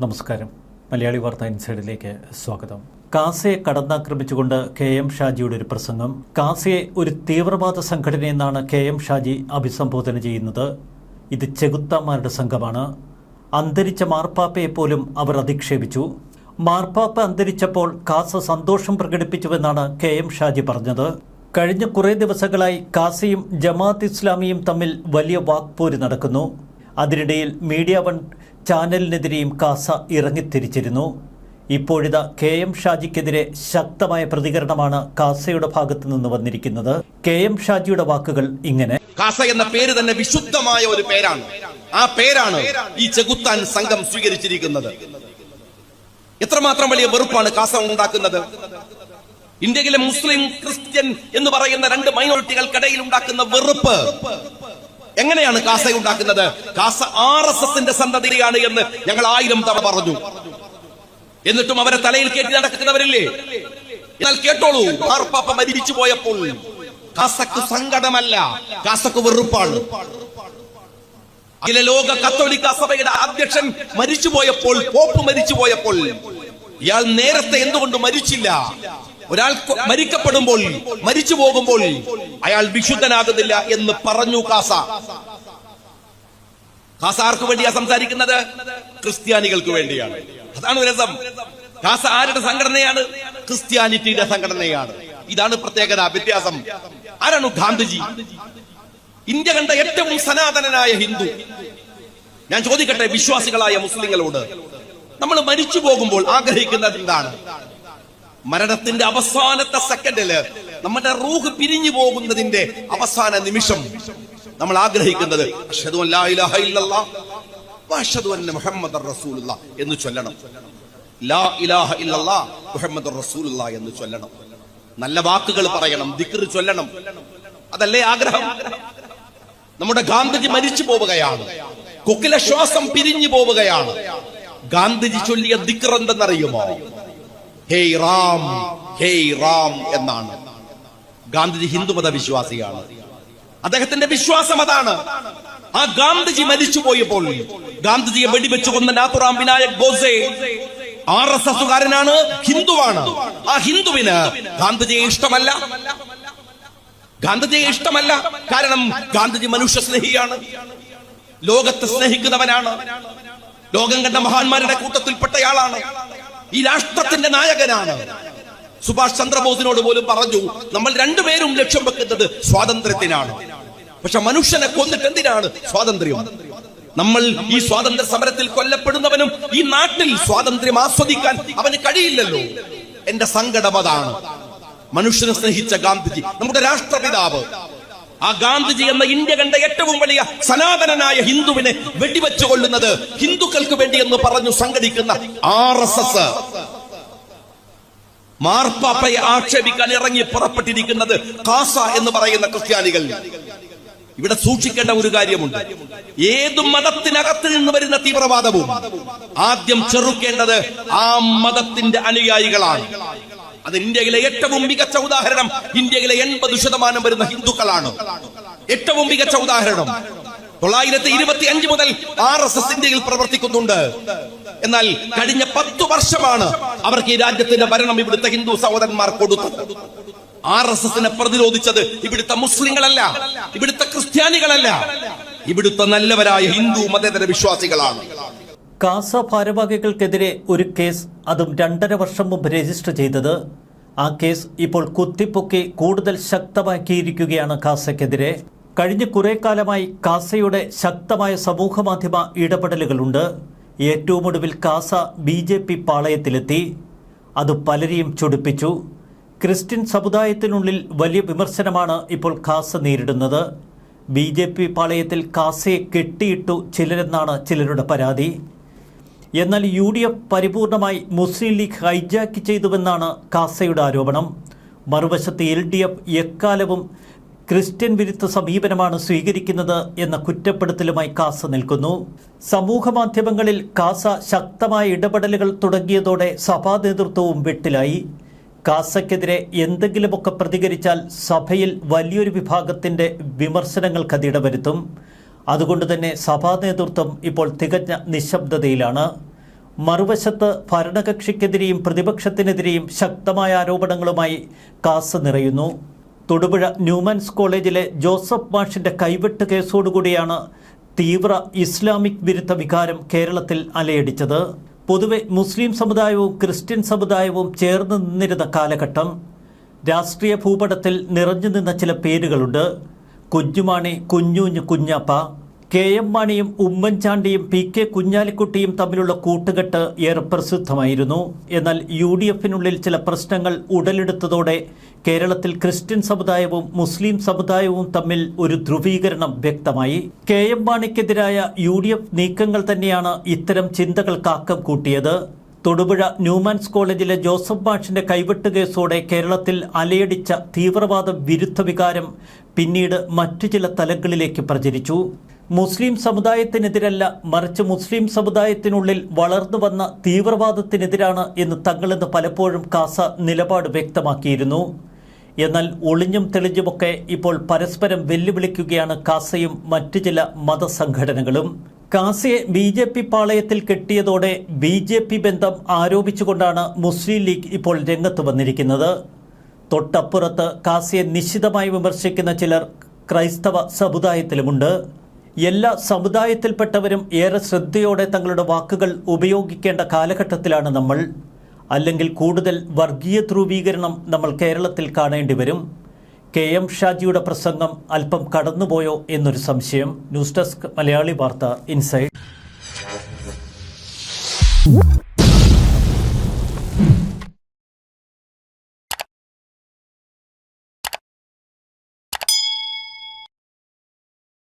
നമസ്കാരം. മലയാളി വാർത്ത ഇൻസൈഡിലേക്ക് സ്വാഗതം. കാസയെ കടന്നാക്രമിച്ചുകൊണ്ട് കെ എം ഷാജിയുടെ ഒരു പ്രസംഗം. കാസയെ ഒരു തീവ്രവാദ സംഘടനയെന്നാണ് കെ എം ഷാജി അഭിസംബോധന ചെയ്യുന്നത്. ഇത് ചെകുത്താന്മാരുടെ സംഘമാണ്. അന്തരിച്ച മാർപ്പാപ്പയെ പോലും അവർ അധിക്ഷേപിച്ചു. മാർപ്പാപ്പ അന്തരിച്ചപ്പോൾ കാസ സന്തോഷം പ്രകടിപ്പിച്ചുവെന്നാണ് കെ എം ഷാജി പറഞ്ഞത്. കഴിഞ്ഞ കുറേ ദിവസങ്ങളായി കാസയും ജമാഅത്ത് ഇസ്ലാമിയും തമ്മിൽ വലിയ വാക്പോര് നടക്കുന്നു. അതിനിടയിൽ മീഡിയ വൺ ചാനലിനെതിരെയും കാസ ഇറങ്ങിത്തിരിച്ചിരുന്നു. ഇപ്പോഴിതാ കെ എം ഷാജിക്കെതിരെ ശക്തമായ പ്രതികരണമാണ് കാസയുടെ ഭാഗത്തു നിന്ന് വന്നിരിക്കുന്നത്. കെ എം ഷാജിയുടെ വാക്കുകൾ ഇങ്ങനെ. കാസ എന്ന പേര് തന്നെ വിശുദ്ധമായ ഒരു പേരാണ്. ആ പേരാണ് ഈ ചെകുത്താൻ സംഘം സ്വീകരിച്ചിരിക്കുന്നത്. എത്രമാത്രം വലിയ വെറുപ്പാണ് കാസ ഉണ്ടാക്കുന്നത്? ഇന്ത്യയിലെ മുസ്ലിം ക്രിസ്ത്യൻ എന്ന് പറയുന്ന രണ്ട് മൈനോറിറ്റികൾക്കിടയിൽ ഉണ്ടാക്കുന്ന വെറുപ്പ്. എങ്ങനെയാണ് കാസ ഉണ്ടാക്കുന്നത്? കാസ ആർ എസ് എസിന്റെ സന്തതിയാണ് എന്ന് ഞങ്ങൾ ആയിരം തവണ പറഞ്ഞു. എന്നിട്ടും അവരെ തലയിൽ കയറ്റി നടക്കുന്നവരില്ലേ? എന്നാൽ കേട്ടോളൂ മാർപ്പാപ്പ മരിച്ചു പോയപ്പോൾ കാസക്ക് സങ്കടമല്ല കാസക്ക് വെറുപ്പാണ്. അഖില ലോക കത്തോലിക്ക സഭയുടെ അധ്യക്ഷൻ മരിച്ചു പോയപ്പോൾ പോപ്പ് മരിച്ചു പോയപ്പോൾ ഇയാൾ നേരത്തെ എന്തുകൊണ്ട് മരിച്ചില്ല? ഒരാൾ മരിക്കപ്പെടുമ്പോൾ മരിച്ചു പോകുമ്പോൾ അയാൾ വിശുദ്ധനാകുന്നില്ല എന്ന് പറഞ്ഞു കാസ. കാസ ആർക്കു വേണ്ടിയാ സംസാരിക്കുന്നത്? ക്രിസ്ത്യാനികൾക്ക് വേണ്ടിയാണ്. അതാണ് രസം. കാസ ആരുടെ സംഘടനയാണ്? ക്രിസ്ത്യാനിറ്റിയുടെ സംഘടനയാണ്. ഇതാണ് പ്രത്യേകത വ്യത്യാസം. ആരാണ് ഗാന്ധിജി? ഇന്ത്യ കണ്ട ഏറ്റവും സനാതനനായ ഹിന്ദു. ഞാൻ ചോദിക്കട്ടെ വിശ്വാസികളായ മുസ്ലിങ്ങളോട് നമ്മൾ മരിച്ചു പോകുമ്പോൾ ആഗ്രഹിക്കുന്നത് എന്താണ്? മരണത്തിന്റെ അവസാനത്തെ സെക്കൻഡിൽ നമ്മുടെ റൂഹ് പിരിഞ്ഞു പോകുന്നതിന്റെ അവസാന നിമിഷം നമ്മൾ ആഗ്രഹിക്കുന്നത് എന്ന് ചൊല്ലണം. ലാ ഇലാഹ റസൂലുള്ള എന്ന് ചൊല്ലണം. നല്ല വാക്കുകൾ പറയണം ദിക്ർ ചൊല്ലണം. അതല്ലേ ആഗ്രഹം? നമ്മുടെ ഗാന്ധിജി മരിച്ചു പോവുകയാണ്. കൊക്കിലെ ശ്വാസം പിരിഞ്ഞു പോവുകയാണ്. ഗാന്ധിജി ചൊല്ലിയ ദിക്ർ എന്തെന്നറിയുമോ? ഹേയ് റാം ഹേയ് റാം എന്നാണ്. ഗാന്ധിജി ഹിന്ദുമത വിശ്വാസിയാണ് അദ്ദേഹത്തിന്റെ വിശ്വാസം അതാണ്. ആ ഗാന്ധിജി മരിച്ചു പോയപ്പോൾ ഗാന്ധിജിയെ വെടിവെച്ചു കൊന്ന നാഥുറാം വിനായക് ഗോസെ ആർ എസ് എസുകാരനാണ് ഹിന്ദുവാണ്. ആ ഹിന്ദുവിന് ഗാന്ധിജിയെ ഇഷ്ടമല്ല. ഗാന്ധിജിയെ ഇഷ്ടമല്ല. കാരണം ഗാന്ധിജി മനുഷ്യ സ്നേഹിയാണ് ലോകത്തെ സ്നേഹിക്കുന്നവനാണ്. ലോകം കണ്ട മഹാന്മാരുടെ കൂട്ടത്തിൽപ്പെട്ടയാളാണ്. ഈ രാഷ്ട്രത്തിന്റെ നായകനാണ്. സുഭാഷ് ചന്ദ്രബോസിനോട് പോലും പറഞ്ഞു നമ്മൾ രണ്ടുപേരും ലക്ഷ്യം വെക്കുന്നത് സ്വാതന്ത്ര്യത്തിനാണ്. പക്ഷെ മനുഷ്യനെ കൊന്നിട്ട് എന്തിനാണ് സ്വാതന്ത്ര്യം? നമ്മൾ ഈ സ്വാതന്ത്ര്യ സമരത്തിൽ കൊല്ലപ്പെടുന്നവനും ഈ നാട്ടിൽ സ്വാതന്ത്ര്യം ആസ്വദിക്കാൻ അവന് കഴിയില്ലല്ലോ. എന്റെ സങ്കടം അതാണ്. മനുഷ്യനെ സ്നേഹിച്ച ഗാന്ധിജി നമ്മുടെ രാഷ്ട്രപിതാവ് ആ ഗാന്ധിജി എന്ന ഇന്ത്യ കണ്ട ഏറ്റവും വലിയ സനാതനനായ ഹിന്ദുവിനെ വെടിവെച്ചു കൊള്ളുന്നത് ഹിന്ദുക്കൾക്ക് വേണ്ടി എന്ന് പറഞ്ഞു സംഘടിക്കുന്ന ആർ എസ് എസ്. മാർപ്പാപ്പയെ ആക്ഷേപിക്കാൻ ഇറങ്ങി പുറപ്പെട്ടിരിക്കുന്നത് കാസ എന്ന് പറയുന്ന ക്രിസ്ത്യാനികൾ. ഇവിടെ സൂക്ഷിക്കേണ്ട ഒരു കാര്യമുണ്ട്. ഏതു മതത്തിനകത്ത് നിന്ന് വരുന്ന തീവ്രവാദവും ആദ്യം ചെറുക്കേണ്ടത് ആ മതത്തിന്റെ അനുയായികളാണ്. അത് ഇന്ത്യയിലെ ഏറ്റവും മികച്ച ഉദാഹരണം. ഇന്ത്യയിലെ എൺപത് ശതമാനം വരുന്ന ഹിന്ദുക്കളാണ്. ഏറ്റവും മികച്ച ഉദാഹരണം. തൊള്ളായിരത്തി ഇരുപത്തി അഞ്ച് മുതൽ ആർ എസ് എസ് ഇന്ത്യയിൽ പ്രവർത്തിക്കുന്നുണ്ട്. എന്നാൽ കഴിഞ്ഞ പത്തു വർഷമാണ് അവർക്ക് ഈ രാജ്യത്തിന്റെ ഭരണം ഇവിടുത്തെ ഹിന്ദു സഹോദരന്മാർ കൊടുത്തത്. ആർ എസ് എസിനെ പ്രതിരോധിച്ചത് ഇവിടുത്തെ മുസ്ലിങ്ങളല്ല ഇവിടുത്തെ ക്രിസ്ത്യാനികളല്ല. ഇവിടുത്തെ നല്ലവരായ ഹിന്ദു മതേതര വിശ്വാസികളാണ്. കാസ ഭാരവാഹികൾക്കെതിരെ ഒരു കേസ് അതും രണ്ടര വർഷം മുമ്പ് രജിസ്റ്റർ ചെയ്തത്. ആ കേസ് ഇപ്പോൾ കുത്തിപ്പൊക്കി കൂടുതൽ ശക്തമാക്കിയിരിക്കുകയാണ് കാസയ്ക്കെതിരെ. കഴിഞ്ഞ കുറെ കാലമായി കാസയുടെ ശക്തമായ സമൂഹമാധ്യമ ഇടപെടലുകളുണ്ട്. ഏറ്റവും ഒടുവിൽ കാസ ബി ജെ പി പാളയത്തിലെത്തി. അത് പലരെയും ചൊടിപ്പിച്ചു. ക്രിസ്ത്യൻ സമുദായത്തിനുള്ളിൽ വലിയ വിമർശനമാണ് ഇപ്പോൾ കാസ നേരിടുന്നത്. ബി ജെ പി പാളയത്തിൽ കാസയെ കെട്ടിയിട്ടു ചിലരെന്നാണ് ചിലരുടെ പരാതി. എന്നാൽ യു ഡി എഫ് പരിപൂർണമായി മുസ്ലിം ലീഗ് ഹൈജാക്ക് ചെയ്തുവെന്നാണ് കാസയുടെ ആരോപണം. മറുവശത്ത് എൽ ഡി എഫ് എക്കാലവും ക്രിസ്ത്യൻ വിരുദ്ധ സമീപനമാണ് സ്വീകരിക്കുന്നത് എന്ന കുറ്റപ്പെടുത്തലുമായി കാസ നിൽക്കുന്നു. സമൂഹ മാധ്യമങ്ങളിൽ കാസ ശക്തമായ ഇടപെടലുകൾ തുടങ്ങിയതോടെ സഭാ നേതൃത്വവും വെട്ടിലായി. കാസയ്ക്കെതിരെ എന്തെങ്കിലുമൊക്കെ പ്രതികരിച്ചാൽ സഭയിൽ വലിയൊരു വിഭാഗത്തിന്റെ വിമർശനങ്ങൾക്ക് അത് ഇടവരുത്തും. അതുകൊണ്ട് തന്നെ സഭാ നേതൃത്വം ഇപ്പോൾ തികഞ്ഞ നിശബ്ദതയിലാണ്. മറുവശത്ത് ഭരണകക്ഷിക്കെതിരെയും പ്രതിപക്ഷത്തിനെതിരെയും ശക്തമായ ആരോപണങ്ങളുമായി കാസ് നിറയുന്നു. തൊടുപുഴ ന്യൂമാൻസ് കോളേജിലെ ജോസഫ് മാഷിന്റെ കൈവെട്ട് കേസോടുകൂടിയാണ് തീവ്ര ഇസ്ലാമിക് വിരുദ്ധ വികാരം കേരളത്തിൽ അലയടിച്ചത്. പൊതുവെ മുസ്ലിം സമുദായവും ക്രിസ്ത്യൻ സമുദായവും ചേർന്ന് നിന്നിരുന്ന കാലഘട്ടം. രാഷ്ട്രീയ ഭൂപടത്തിൽ നിറഞ്ഞു നിന്ന ചില പേരുകളുണ്ട്. കുഞ്ഞുമാണി കുഞ്ഞൂഞ്ഞ് കുഞ്ഞാപ്പ. കെ എം മാണിയും ഉമ്മൻചാണ്ടിയും പി കെ കുഞ്ഞാലിക്കുട്ടിയും തമ്മിലുള്ള കൂട്ടുകെട്ട് ഏറെ പ്രസിദ്ധമായിരുന്നു. എന്നാൽ യു ഡി എഫിനുള്ളിൽ ചില പ്രശ്നങ്ങൾ ഉടലെടുത്തതോടെ കേരളത്തിൽ ക്രിസ്ത്യൻ സമുദായവും മുസ്ലിം സമുദായവും തമ്മിൽ ഒരു ധ്രുവീകരണം വ്യക്തമായി. കെ എം മാണിക്കെതിരായ യു ഡി എഫ് നീക്കങ്ങൾ തന്നെയാണ് ഇത്തരം ചിന്തകൾ ആക്കം കൂട്ടിയത്. തൊടുപുഴ ന്യൂമാൻസ് കോളേജിലെ ജോസഫ് മാഷിന്റെ കൈവെട്ട് കേസോടെ കേരളത്തിൽ അലയടിച്ച തീവ്രവാദ വിരുദ്ധ വികാരം പിന്നീട് മറ്റു ചില തലങ്ങളിലേക്ക് പ്രചരിച്ചു. മുസ്ലിം സമുദായത്തിനെതിരല്ല മറിച്ച് മുസ്ലിം സമുദായത്തിനുള്ളിൽ വളർന്നു വന്ന തീവ്രവാദത്തിനെതിരാണ് എന്ന് തങ്ങളെന്ന് പലപ്പോഴും കാസ നിലപാട് വ്യക്തമാക്കിയിരുന്നു. എന്നാൽ ഒളിഞ്ഞും തെളിഞ്ഞുമൊക്കെ ഇപ്പോൾ പരസ്പരം വെല്ലുവിളിക്കുകയാണ് കാസയും മറ്റു ചില മതസംഘടനകളും. കാസയെ ബി ജെ പി പാളയത്തിൽ കെട്ടിയതോടെ ബി ജെ പി ബന്ധം ആരോപിച്ചുകൊണ്ടാണ് മുസ്ലിം ലീഗ് ഇപ്പോൾ രംഗത്ത് വന്നിരിക്കുന്നത്. തൊട്ടപ്പുറത്ത് കാസയെ നിശ്ചിതമായി വിമർശിക്കുന്ന ചിലർ ക്രൈസ്തവ സമുദായത്തിലുമുണ്ട്. എല്ലാ സമുദായത്തിൽപ്പെട്ടവരും ഏറെ ശ്രദ്ധയോടെ തങ്ങളുടെ വാക്കുകൾ ഉപയോഗിക്കേണ്ട കാലഘട്ടത്തിലാണ് നമ്മൾ. അല്ലെങ്കിൽ കൂടുതൽ വർഗീയ ധ്രുവീകരണം നമ്മൾ കേരളത്തിൽ കാണേണ്ടി വരും. കെ എം ഷാജിയുടെ പ്രസംഗം അല്പം കടന്നുപോയോ എന്നൊരു സംശയം. ന്യൂസ് ഡെസ്ക് മലയാളി വാർത്ത ഇൻസൈഡ്.